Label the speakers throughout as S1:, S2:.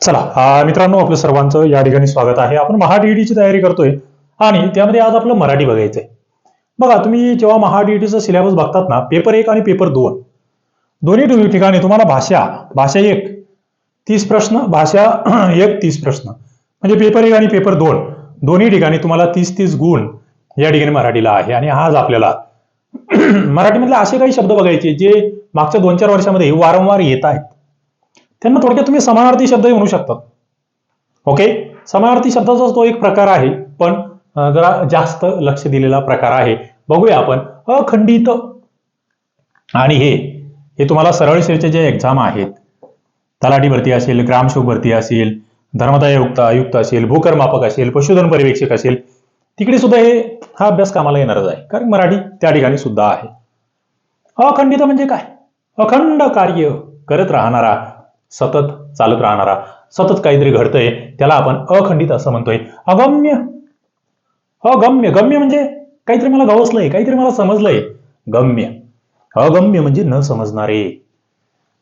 S1: चला मित्रांनो आपलं सर्वांचं या ठिकाणी स्वागत आहे. आपण महा ची तयारी करतोय आणि त्यामध्ये आज आपलं मराठी बघायचंय. बघा तुम्ही जेव्हा महा चा सिलेबस बघतात ना पेपर एक आणि पेपर दोन दोन्ही ठिकाणी तुम्हाला भाषा भाषा एक तीस प्रश्न भाषा एक तीस प्रश्न म्हणजे पेपर एक आणि पेपर दोन दोन्ही ठिकाणी तुम्हाला तीस तीस गुण या ठिकाणी मराठीला आहे. आणि आज आपल्याला मराठीमधले असे काही शब्द बघायचे जे मागच्या दोन चार वर्षामध्ये वारंवार येत आहेत. त्यांना थोडक्यात तुम्ही समानार्थी शब्दही म्हणू शकता. ओके समानार्थी शब्दाचा तो एक प्रकार आहे पण जरा जास्त लक्ष दिलेला प्रकार आहे. बघूया आपण अखंडित. आणि हे हे तुम्हाला सरळ शिरचे जे एक्झाम आहेत तलाठी भरती असेल ग्रामसेवक भरती असेल धर्मदाय आयुक्त आयुक्त असेल भूकरमापक असेल पशुधन पर्यवेक्षक असेल तिकडे सुद्धा हे हा अभ्यास कामाला येणारच आहे. कारण मराठी त्या ठिकाणी सुद्धा आहे. अखंडित म्हणजे काय? अखंड कार्य करत राहणारा सतत चालत राहणारा सतत काहीतरी घडतंय त्याला आपण अखंडित असं म्हणतोय. अगम्य. अगम्य. गम्य म्हणजे काहीतरी मला गवसलंय काहीतरी मला समजलंय. गम्य. अगम्य म्हणजे न समजणारे.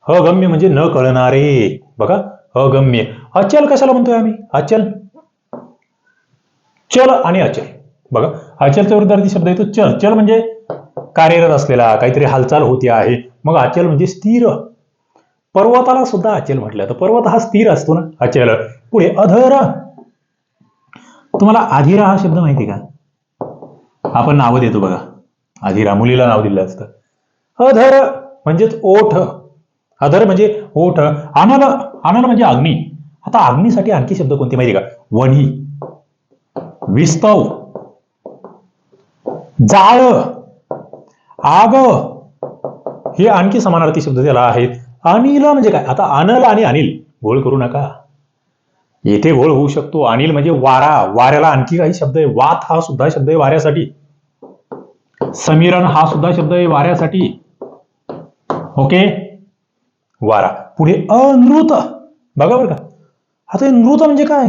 S1: अगम्य म्हणजे न कळणारे. बघा अगम्य. अचल कशाला म्हणतोय आम्ही? अचल. चल आणि अचल. बघा अचलच्या विरुद्धार्थी शब्द येतो चल. चल म्हणजे कार्यरत असलेला काहीतरी हालचाल होती आहे. मग अचल म्हणजे स्थिर. पर्वताला सुद्धा अचल म्हटलं. तर पर्वत हा स्थिर असतो ना अचल. पुढे अधर. तुम्हाला आधिरा हा शब्द माहिती का? आपण नावं देतो बघा. आधिरा मुलीला नाव दिलं असतं. अधर म्हणजेच ओठ. अधर म्हणजे ओठ. अनल अनल म्हणजे अग्नी. आता अग्नीसाठी आणखी शब्द कोणते माहिती का? वणी. विस्तव. जाळ. आग. हे आणखी समानार्थी शब्द त्याला आहेत. अनिल म्हणजे काय? आता अनल आणि अनिल. घोळ करू नका. येथे घोळ होऊ शकतो. अनिल म्हणजे वारा. वाऱ्याला आणखी काही शब्द आहे. वात हा सुद्धा शब्द आहे वाऱ्यासाठी. समीरण हा सुद्धा शब्द आहे वाऱ्यासाठी. ओके? वारा. पुढे अनृत. बघा बरं का. आता हे नृत म्हणजे काय?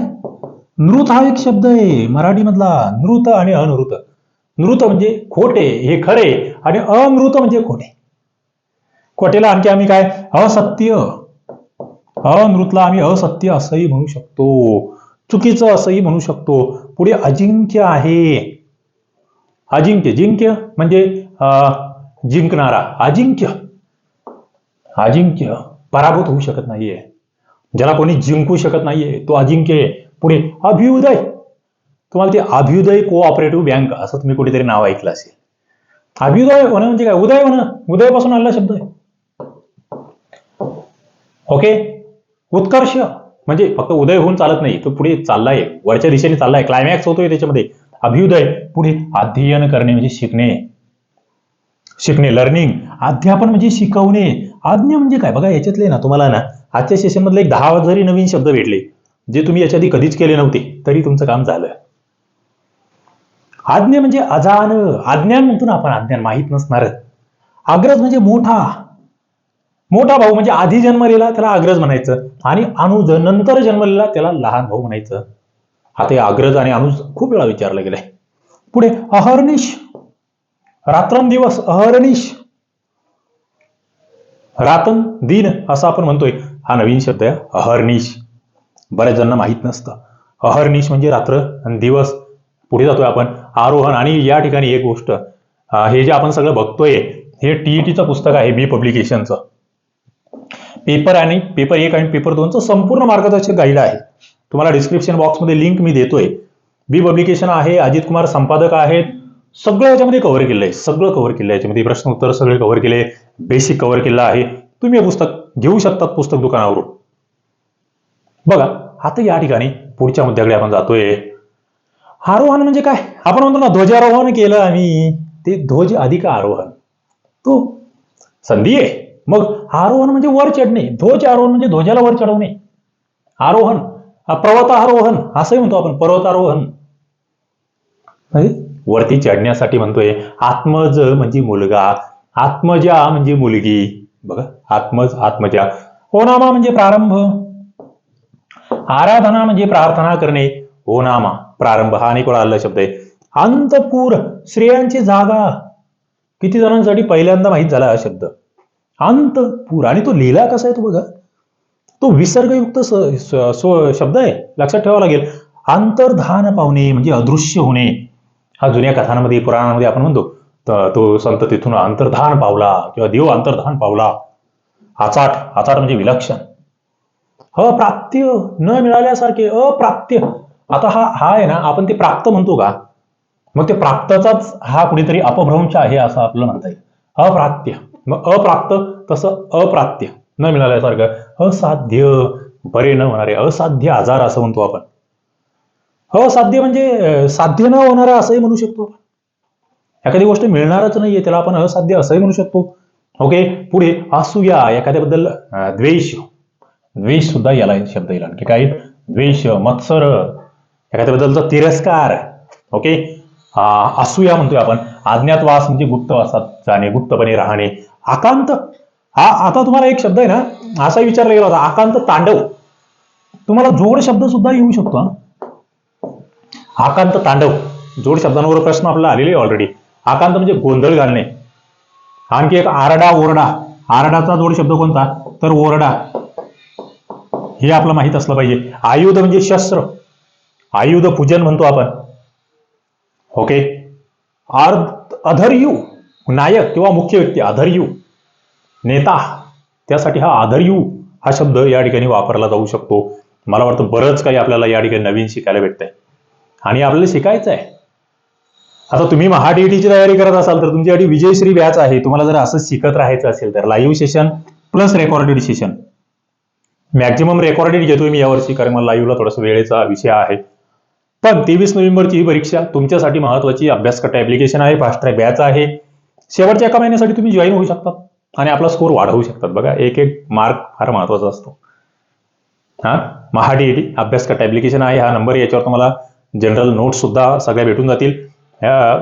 S1: नृत हा एक शब्द आहे मराठीमधला. नृत आणि अनृत. नृत म्हणजे खोटे. हे खरे. आणि अमृत म्हणजे खोटे. खोटेला आणखी आम्ही काय? असत्य. अनृतला आम्ही असत्य असंही म्हणू शकतो. चुकीचं असंही म्हणू शकतो. पुढे अजिंक्य आहे. अजिंक्य. जिंक्य म्हणजे अं, जिंकणारा. अजिंक्य. अजिंक्य पराभूत होऊ शकत नाहीये. ज्याला कोणी जिंकू शकत नाहीये तो अजिंक्य आहे. पुढे अभ्युदय. तुम्हाला ते अभ्युदय कोऑपरेटिव्ह बँक असं तुम्ही कुठेतरी नाव ऐकलं असेल. अभ्युदय होणं म्हणजे काय? उदय होणं. उदयपासून आलेला शब्द आहे. ओके? उत्कर्ष. म्हणजे फक्त उदय होऊन चालत नाही तो पुढे चाललाय. वरच्या दिशेने चाललाय. क्लायमॅक्स होतोय त्याच्यामध्ये. अभ्युदय पुढे अध्ययन करणे म्हणजे शिकणे. शिकणे लर्निंग अध्यापन म्हणजे शिकवणे. आज्ञा म्हणजे काय? बघा याच्यातले ना तुम्हाला ना आजच्या सेशनमधले एक दहा जरी नवीन शब्द भेटले जे तुम्ही याच्या आधी कधीच केले नव्हते तरी तुमचं काम झालं. आज्ञा म्हणजे अजान. आज्ञान म्हणतो ना आपण आज्ञान माहीत नसणार. अग्रज म्हणजे मोठा. मोठा भाऊ म्हणजे आधी जन्मलेला त्याला अग्रज म्हणायचं. आणि अनुज नंतर जन्मलेला त्याला लहान भाऊ म्हणायचं. आता हे अग्रज आणि अनुज खूप वेळा विचारलं गेलंय. पुढे अहर्निश. रात्रंदिवस अहर्निश. रातन दिन असं आपण म्हणतोय. हा नवीन शब्द आहे अहर्निश. बऱ्याच जणांना माहीत नसतं. अहर्निश म्हणजे रात्र आणि दिवस. पुढे जातोय आपण. आरोहण आणि या ठिकाणी एक गोष्ट. हे जे आपण सगळं बघतोय हे टीईटीचं पुस्तक आहे बी पब्लिकेशनचं. पेपर आणि पेपर एक आणि पेपर दोनचं संपूर्ण मार्गदर्शक गाईड आहे. तुम्हाला डिस्क्रिप्शन बॉक्समध्ये लिंक मी देतोय. बी पब्लिकेशन आहे अजित कुमार संपादक आहेत. सगळं याच्यामध्ये कव्हर केलं आहे. सगळं कव्हर केलं आहे. याच्यामध्ये प्रश्न उत्तर सगळे कव्हर केले. बेसिक कव्हर केलं आहे. तुम्ही हे पुस्तक घेऊ शकतात पुस्तक दुकानावरून. बघा आता या ठिकाणी पुढच्या मुद्द्याकडे आपण जातोय. आरोहण म्हणजे काय? आपण म्हणतो ना ध्वजारोहण केलं आम्ही. ते ध्वज अधिक आरोहण. तो संधी आहे. मग आरोहण म्हणजे वर चढणे. ध्वज आरोहण म्हणजे ध्वजाला वर चढवणे. आरोहण पर्वतारोहण असंही म्हणतो आपण पर्वतारोहण. म्हणजे वरती चढण्यासाठी म्हणतोय आत्मज म्हणजे मुलगा आत्मजा म्हणजे मुलगी. बघा आत्मज आत्मजा. ओनामा म्हणजे प्रारंभ. आराधना म्हणजे प्रार्थना करणे. ओनामा प्रारंभ हा अनेक वेळा आलेला शब्द आहे. अंतपूर स्त्रियांची जागा. किती जणांसाठी पहिल्यांदा माहीत झाला हा शब्द. अंतपूर आणि तो लिहिला कसा आहे तो बघा. तो विसर्गयुक्त शब्द आहे. लक्षात ठेवावा लागेल. अंतर्धान पावणे म्हणजे अदृश्य होणे. हा जुन्या कथांमध्ये पुराणामध्ये आपण म्हणतो तो संत तिथून अंतर्धान पावला किंवा देव अंतर्धान पावला. आचाट आचाट म्हणजे विलक्षण. अप्राप्य न मिळाल्यासारखे अप्राप्य आता हा हा आहे ना आपण ते प्राप्त म्हणतो का? मग ते प्राप्तचाच हा कुणीतरी अपभ्रंश आहे असं आपलं म्हणता येईल. अप्राप्य मग अप्राप्त तसं अप्राप्य न मिळाल्यासारखं असाध्य बरे न होणारे असाध्य आजार असं म्हणतो आपण. असाध्य म्हणजे साध्य न होणारा असंही म्हणू शकतो आपण. एखादी गोष्ट मिळणारच नाहीये त्याला आपण असाध्य असंही म्हणू शकतो. ओके पुढे असूया एखाद्याबद्दल द्वेष. द्वेष सुद्धा याला शब्द येईल आणखी काय द्वेष मत्सर एखाद्याबद्दलचा तिरस्कार. ओके असूया म्हणतोय आपण. अज्ञातवास म्हणजे गुप्तवासात जाणे गुप्तपणे राहणे. आकांत. हा आता तुम्हाला एक शब्द आहे ना असा विचारला गेला होता आकांत तांडव. तुम्हाला जोड शब्द सुद्धा येऊ शकतो हा. आकांत तांडव. जोड शब्दांवर प्रश्न आपला आलेले ऑलरेडी आकांत म्हणजे गोंधळ घालणे. आणखी एक आरडा ओरडा. आरडाचा जोड शब्द कोणता? तर ओरडा. हे आपलं माहीत असलं पाहिजे. आयुध म्हणजे शस्त्र. आयुध पूजन म्हणतो आपण. ओके अर्ध अधर्यू. नायक किंवा मुख्य व्यक्ती अधर्यू नेता त्यासाठी हा आधर्यू हा शब्द या ठिकाणी वापरला जाऊ शकतो. मला वाटतं बरंच काही आपल्याला या ठिकाणी नवीन शिकायला भेटतंय. आणि आपल्याला शिकायचं आहे. आता तुम्ही महाडीईटीची तयारी करत असाल तर तुमच्यासाठी विजयश्री बॅच आहे. तुम्हाला जर असं शिकत राहायचं असेल तर live session plus recorded session maximum recorded घेतोय मी यावर्षी कारण मला लाईव्हला थोडासा वेळेचा विषय आहे. पण तेवीस नोव्हेंबरची ही परीक्षा तुमच्यासाठी महत्वाची अभ्यासकट ऍप्लिकेशन आहे फास्ट ट्रॅक बॅच आहे. शेवटच्या एका महिन्यासाठी तुम्ही जॉईन होऊ शकतात आणि आपला स्कोर वाढवू शकतात. बघा एक एक मार्क फार महत्त्वाचा असतो. हा? महाडीईटी अभ्यासकट ॲप्लिकेशन आहे. हा नंबर याच्यावर तुम्हाला जनरल नोट्स सुद्धा सगळ्या भेटून जातील. या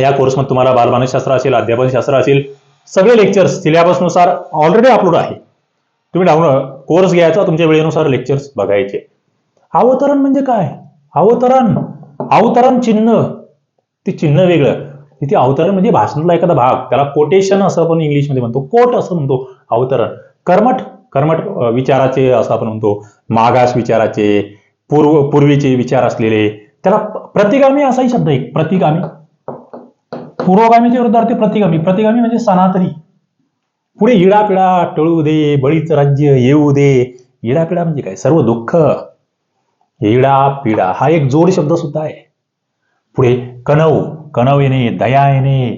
S1: या कोर्समध्ये तुम्हाला बालमानसशास्त्र असेल अध्यापनशास्त्र असेल सगळे लेक्चर्स सिलेबसनुसार ऑलरेडी अपलोड आहे. तुम्ही डाऊन कोर्स घ्यायचा तुमच्या वेळेनुसार लेक्चर्स बघायचे. अवतरण म्हणजे काय? अवतरण. अवतरण चिन्ह. ते चिन्ह वेगळं. तिथे अवतरण म्हणजे भाषणातला एखादा भाग त्याला कोटेशन असं आपण इंग्लिशमध्ये म्हणतो कोट असं म्हणतो अवतरण. कर्मठ कर्मठ विचाराचे असं आपण म्हणतो मागास विचाराचे पूर्व पूर्वीचे विचार असलेले त्याला प्रतिगामी असाही शब्द आहे प्रतिगामी. पूर्वगामीचे विरुद्धार्थी प्रतिगामी. प्रतिगामी म्हणजे सनातनी. पुढे इडापिडा टळू दे बळीचं राज्य येऊ दे. इडापिडा म्हणजे काय? सर्व दुःख. इडापिडा हा एक जोड शब्द सुद्धा आहे. पुढे कणव कणव येणे दया येणे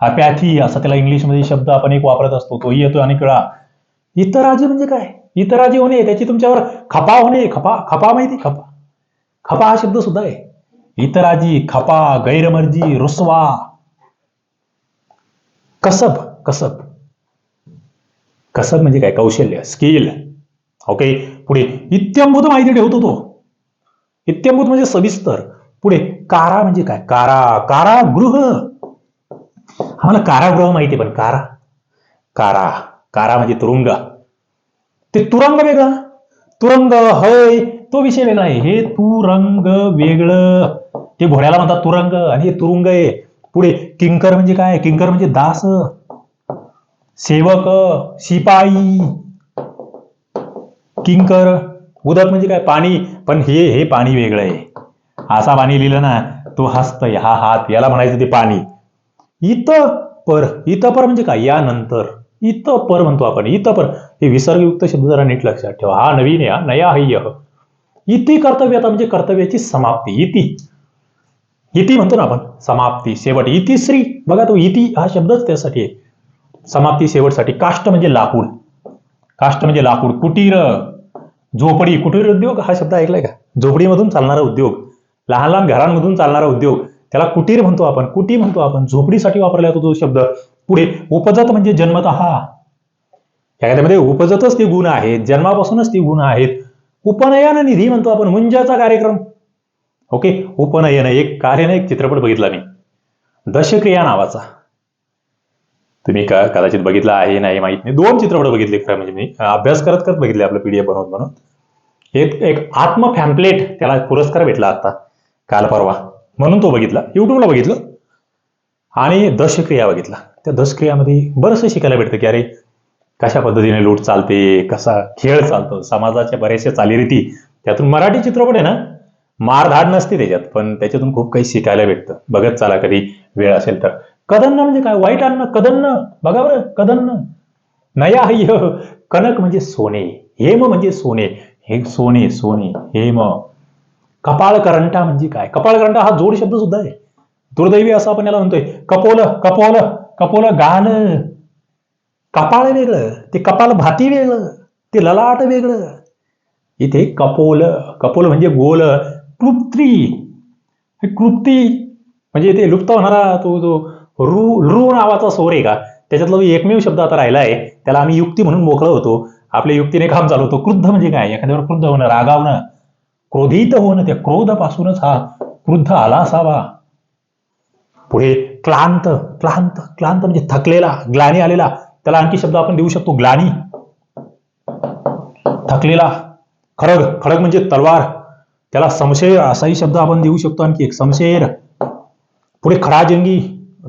S1: अपॅथी असा त्याला इंग्लिशमध्ये शब्द आपण एक वापरत असतो. तोही येतो अनेक वेळा इतराजी म्हणजे काय? इतराजी होणे त्याची तुमच्यावर खपा होणे. खपा खपा माहिती खपा. खपा हा शब्द सुद्धा आहे. इतराजी खपा गैरमर्जी रुसवा. कसब कसब. कसब म्हणजे काय? कौशल्य स्किल. ओके? पुढे इत्यंभूत माहिती ठेवतो तो. इत्यंभूत म्हणजे सविस्तर. पुढे कारा म्हणजे काय? कारा. कारागृह आम्हाला कारागृह माहिती पण कारा. कारा. कारा म्हणजे तुरुंग. ते तुरंग वेगळा. तुरंग हय तो विषय वेगळा आहे. हे तुरंग वेगळं. ते घोड्याला म्हणतात तुरंग आणि हे तुरुंग आहे. पुढे किंकर म्हणजे काय? किंकर म्हणजे दास. सेवक शिपाई. किंकर उदक म्हणजे काय? पाणी. पण हे हे पाणी वेगळं आहे. असा पाणी लिहिलं ना तो हस्तय. हा हात याला म्हणायचं ते पाणी. इत पर इत पर म्हणजे काय? यानंतर. इत पर म्हणतो आपण. इत पर. हे विसर्गयुक्त शब्द जरा नीट लक्षात ठेवा. हा नवीन या नया हय्य. इति कर्तव्यता म्हणजे कर्तव्याची समाप्ती. इति. इति म्हणतो ना आपण. समाप्ती शेवट. इतिश्री बघा तो इति हा शब्दच त्यासाठी आहे. समाप्ती शेवटसाठी. काष्ट म्हणजे लाकूड. काष्ट म्हणजे लाकूड. कुटीर. झोपडी. कुटीर उद्योग हा शब्द ऐकलाय का? झोपडीमधून चालणारा उद्योग. लहान लहान घरांमधून चालणारा उद्योग त्याला कुटीर म्हणतो आपण कुटी म्हणतो आपण झोपडीसाठी वापरला जातो तो शब्द. पुढे उपजत म्हणजे जन्मत हा. एखाद्यामध्ये उपजतच ते गुण आहेत जन्मापासूनच ती गुण आहेत. उपनयन निधी म्हणतो आपण मुंजाचा कार्यक्रम. ओके? उपनयन एक कार्याने एक चित्रपट बघितला मी. दशक्रिया नावाचा. तुम्ही का कदाचित बघितला आहे नाही माहीत नाही. दोन चित्रपट बघितले खरं म्हणजे मी. अभ्यास करत करत बघितले आपलं पीडीएफ बनवत बनवत एक एक आत्म फॅम्पलेट त्याला पुरस्कार भेटला आता. काल परवा. म्हणून तो बघितला. युट्यूबला बघितलं. आणि दशक्रिया बघितला. त्या दशक्रियामध्ये बरंचसं शिकायला भेटतं की अरे कशा पद्धतीने लूट चालते कसा खेळ चालतो समाजाच्या बऱ्याचशा चालीरीती. त्यातून मराठी चित्रपट आहे ना मारधाड नसते त्याच्यात पण त्याच्यातून खूप काही शिकायला भेटतं. बघत चाला कधी वेळ असेल तर. कदन्न म्हणजे काय? वाईट अन्न कदन्न. बघा बरं कदन्न. नया कनक म्हणजे सोने. हेम म्हणजे सोने. हे सोने सोने हेम. कपाळ करंटा म्हणजे काय? कपाळ करंटा हा जोड शब्द सुद्धा आहे. दुर्दैवी असं आपण याला म्हणतोय. कपोल कपोल कपोल गाण कपाळ वेगळं ते कपाल भाती वेगळं ते ललाट वेगळं. इथे कपोल कपोल म्हणजे गोल क्लुप्त्री हे क्लुप्ती म्हणजे इथे लुप्त होणारा तो जो रू रू नावाचा सोर आहे का? त्याच्यातला जो एकमेव शब्द आता राहिला आहे त्याला आम्ही युक्ती म्हणून मोकळं होतो. आपल्या युक्तीने काम चालू होतो क्रुद्ध म्हणजे काय? एखाद्यावर क्रुद्ध होणं रागावणं. क्रोधित होणं त्या क्रोधापासूनच हा क्रुद्ध आला असावा. पुढे क्लांत क्लांत क्लांत म्हणजे थकलेला ग्लानी आलेला. त्याला आणखी शब्द आपण देऊ शकतो ग्लानी. थकलेला खडग खडग म्हणजे तलवार. त्याला समशेर असाही शब्द आपण देऊ शकतो आणखी एक समशेर. पुढे खडाजंगी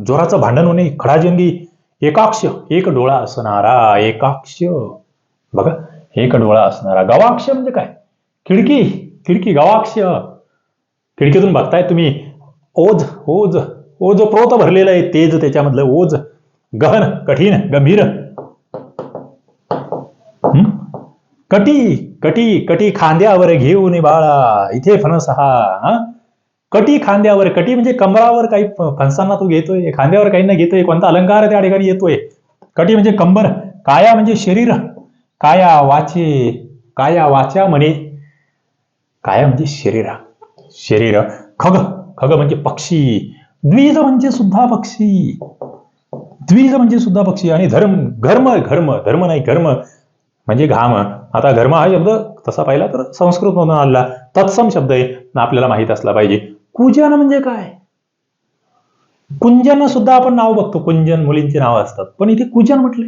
S1: जोराचं भांडण होणे खडाजंगी. एकाक्ष एक डोळा असणारा एकाक्ष. बघा एक डोळा असणारा. गवाक्ष म्हणजे काय? खिडकी. खिडकी गवाक्ष. खिडकीतून बघताय तुम्ही. ओझ ओझ. ओझ प्रोत भरलेलं आहे. तेज त्याच्यामधलं ओझ. गहन कठीण गंभीर. कटी कटी कटी खांद्यावर घेऊन बाळा. इथे फणस हा कटी खांद्यावर कटी म्हणजे कमरावर काही फणसांना तू घेतोय. खांद्यावर काही ना घेतोय. कोणता अलंकार त्या ठिकाणी येतोय. कटी म्हणजे कंबर. काया म्हणजे शरीर. काया वाचे. काया वाचा म्हणे. काय म्हणजे शरीर. शरीर खग. खग म्हणजे पक्षी. द्विज म्हणजे सुद्धा पक्षी. द्विज म्हणजे सुद्धा पक्षी. आणि धर्म घर्म घर्म. धर्म नाही घर्म. म्हणजे घाम. आता घर्म हा शब्द तसा पाहिला तर संस्कृत मधून आला. तत्सम शब्द आहे. आपल्याला माहीत असला पाहिजे. कुजन म्हणजे काय? कुंजन सुद्धा आपण नाव बघतो. कुंजन मुलींची नावं असतात. पण इथे कुजन म्हटले.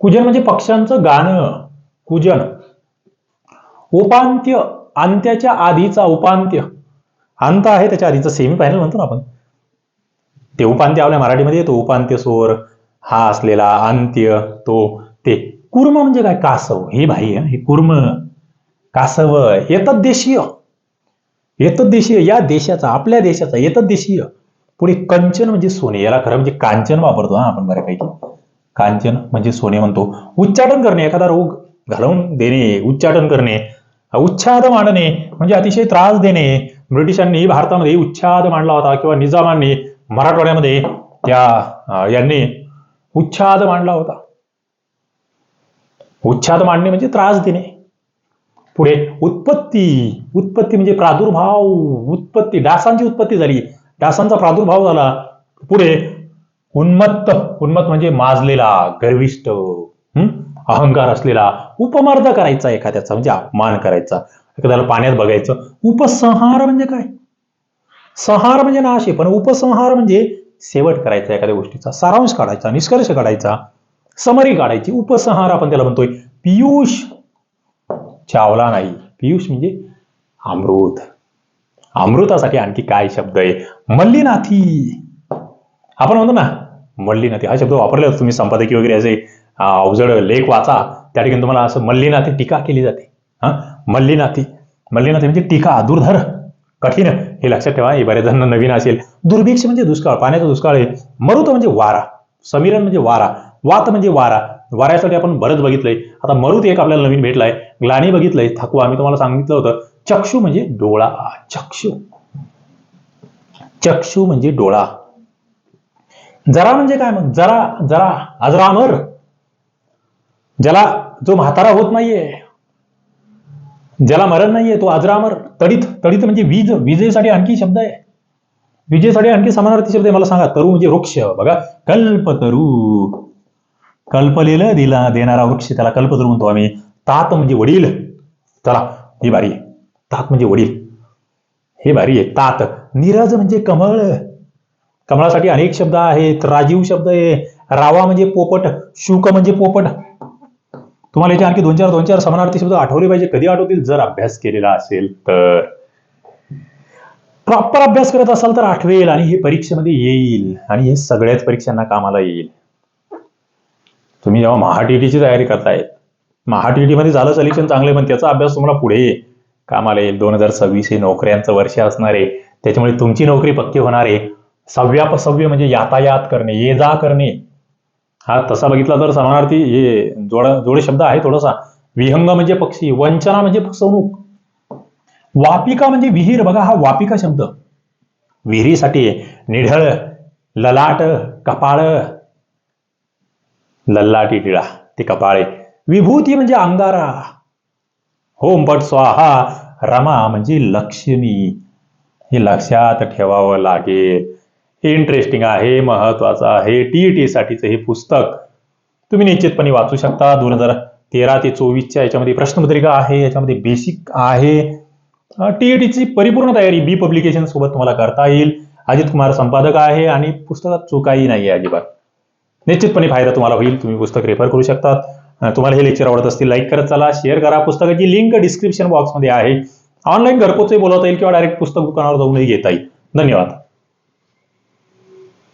S1: कुजन म्हणजे पक्ष्यांचं गाणं. कुजन. उपांत्य. अंत्याच्या आधीचा उपांत्य. अंत आहे त्याच्या आधीचा सेमी फायनल म्हणतो ना आपण. ते उपांत्य आपल्या मराठीमध्ये येतो उपांत्य स्वर. हा असलेला अंत्य तो ते. कुर्म म्हणजे काय? कासव. हे भाई हे कुर्म. कासव. येतात देशीय येतात देशीय या देशाचा आपल्या देशाचा येतात देशीय पुढे कंचन म्हणजे सोने. याला खरं म्हणजे कांचन वापरतो हा आपण बऱ्यापैकी. कांचन म्हणजे सोने म्हणतो. उच्चाटन करणे एखादा रोग घालवून देणे उच्चाटन करणे. उच्छाद मांडणे म्हणजे अतिशय त्रास देणे ब्रिटिशांनी भारतामध्ये उच्छाद मांडला होता किंवा निजामांनी मराठवाड्यामध्ये त्या यांनी उच्छाद मांडला होता. उच्छाद मांडणे म्हणजे त्रास देणे. पुढे उत्पत्ती उत्पत्ती म्हणजे प्रादुर्भाव उत्पत्ती डासांची उत्पत्ती झाली. डासांचा प्रादुर्भाव झाला. पुढे उन्मत्त उन्मत्त म्हणजे माजलेला गर्विष्ट हम्म अहंकार असलेला उपमर्द करायचा एखाद्याचा म्हणजे अपमान करायचा एखाद्याला पाण्यात बघायचं. उपसंहार म्हणजे काय? संहार म्हणजे नाश आहे पण उपसंहार म्हणजे शेवट करायचा एखाद्या गोष्टीचा सारांश काढायचा निष्कर्ष काढायचा समरी काढायची. उपसंहार आपण त्याला म्हणतोय पियुष. चावला नाही. पियुष म्हणजे अमृत. अमृतासाठी आणखी काय शब्द आहे? मल्लीनाथी. आपण म्हणतो ना मल्लीनाथी. हा शब्द वापरला तुम्ही संपादकी वगैरे असे अवजड लेख वाचा. त्या ठिकाणी तुम्हाला असं मल्लीनाथी टीका केली जाते. हा? मल्लीनाथी. मल्लीनाथी म्हणजे टीका दुर्धर कठीण. हे लक्षात ठेवा हे बरेच जण नवीन असेल. दुर्भिक्ष म्हणजे दुष्काळ. पाण्याचा दुष्काळ आहे. मरुत म्हणजे वारा. समीरन म्हणजे वारा. वात म्हणजे वारा. वाऱ्यासाठी आपण बरंच बघितलंय. आता मरुत एक आपल्याला नवीन भेटलाय. ग्लानी बघितलंय. थकवा. मी तुम्हाला सांगितलं होतं. चक्षु म्हणजे डोळा. चक्षु. चक्षु म्हणजे डोळा. जरा म्हणजे काय मग? जरा जरा. अजरामर ज्याला जो म्हातारा होत नाहीये ज्याला मरण नाहीये तो अजरामर तडित तडित म्हणजे वीज विजेसाठी आणखी शब्द आहे. विजेसाठी आणखी समानार्थी शब्द आहे मला सांगा तरु म्हणजे वृक्ष. बघा कल्पतरू कल्पलेलं दिला देणारा वृक्ष त्याला कल्पतरू म्हणतो आम्ही. तात म्हणजे वडील. चला ही भारी आहे. तात म्हणजे वडील. हे भारी आहे. तात. नीरज म्हणजे कमळ. कमळासाठी अनेक शब्द आहेत. राजीव शब्द आहे. रावा म्हणजे पोपट. शुक म्हणजे पोपट. तुम्हाला याचे आणखी दोन चार दोन चार समानार्थी शब्द आठवले पाहिजे. कधी आठवतील? जर अभ्यास केलेला असेल तर. प्रॉपर अभ्यास करत असाल तर आठवेल आणि हे परीक्षेमध्ये येईल आणि हे सगळ्याच परीक्षांना कामाला येईल. तुम्ही जेव्हा महा तयारी करताय महा मध्ये झालं सिलेक्शन चांगले पण त्याचा अभ्यास तुम्हाला पुढे कामाला येईल. दोन हजार सव्वीस हे नोकऱ्यांचं वर्ष असणार आहे. त्याच्यामुळे तुमची नोकरी पक्की होणार आहे. सव्यापसव्य म्हणजे यातायात करणे ये जा करणे. हा तसा बघितला तर समानार्थी हे जोड जोडे शब्द आहे थोडासा. विहंग म्हणजे पक्षी वंचना म्हणजे फसवणूक. वापिका म्हणजे विहीर बघा हा वापिका शब्द. विहिरीसाठी निढळ ललाट कपाळ. लल्लाटी टिळा ते कपाळे. विभूती म्हणजे अंगारा. होमपट स्वाहा रमा म्हणजे लक्ष्मी हे लक्षात ठेवावं लागेल. इंटरेस्टिंग आहे महत्वाचं आहे. टी साठीचं हे पुस्तक तुम्ही निश्चितपणे वाचू शकता. दोन हजार तेरा ते चोवीसच्या याच्यामध्ये प्रश्नपत्रिका आहे याच्यामध्ये बेसिक आहे. टीईटीची परिपूर्ण तयारी बी पब्लिकेशन सोबत तुम्हाला करता येईल. अजित कुमार संपादक आहे आणि पुस्तकात चुकाही नाही आहे अजिबात. निश्चितपणे फायदा तुम्हाला होईल. तुम्ही पुस्तक रेफर करू शकतात. तुम्हाला हे लेक्चर आवडत असतील लाईक करत चला. शेअर करा. पुस्तकाची लिंक डिस्क्रिप्शन बॉक्समध्ये आहे. ऑनलाईन घरपोचही बोलवता येईल किंवा डायरेक्ट पुस्तक दुकानावर जाऊनही घेता येईल. धन्यवाद.